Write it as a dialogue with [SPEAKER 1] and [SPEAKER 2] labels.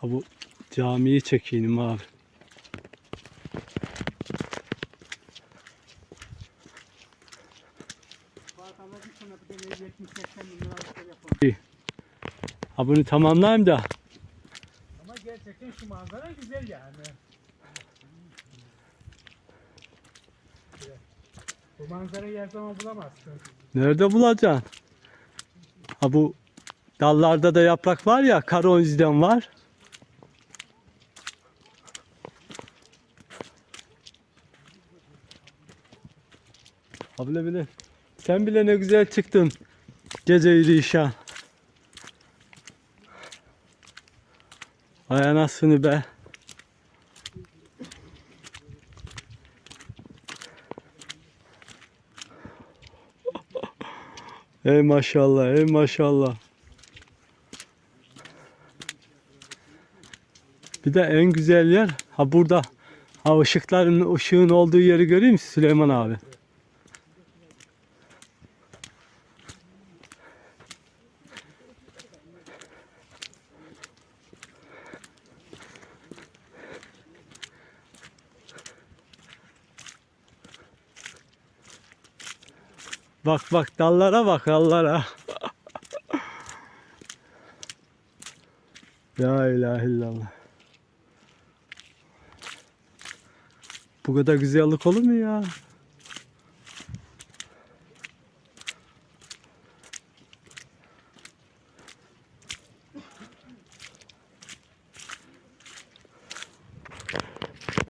[SPEAKER 1] Ha bu camiyi çekeyim abi. Ha bunu tamamlayayım da.
[SPEAKER 2] Ama gerçekten şu manzara güzel yani. Bu manzarayı her zaman bulamazsın.
[SPEAKER 1] Nerede bulacaksın? Ha bu dallarda da yaprak var ya karonziden var. Abla bile sen bile ne güzel çıktın gece yürüyüşe. Ay anasını be. Ey maşallah, ey maşallah. Bir de en güzel yer ha burada. Ha ışıkların ışığın olduğu yeri görüyor musun Süleyman abi? Bak bak dallara bak dallara. La ilahe illallah. Bu kadar güzellik olur mu ya?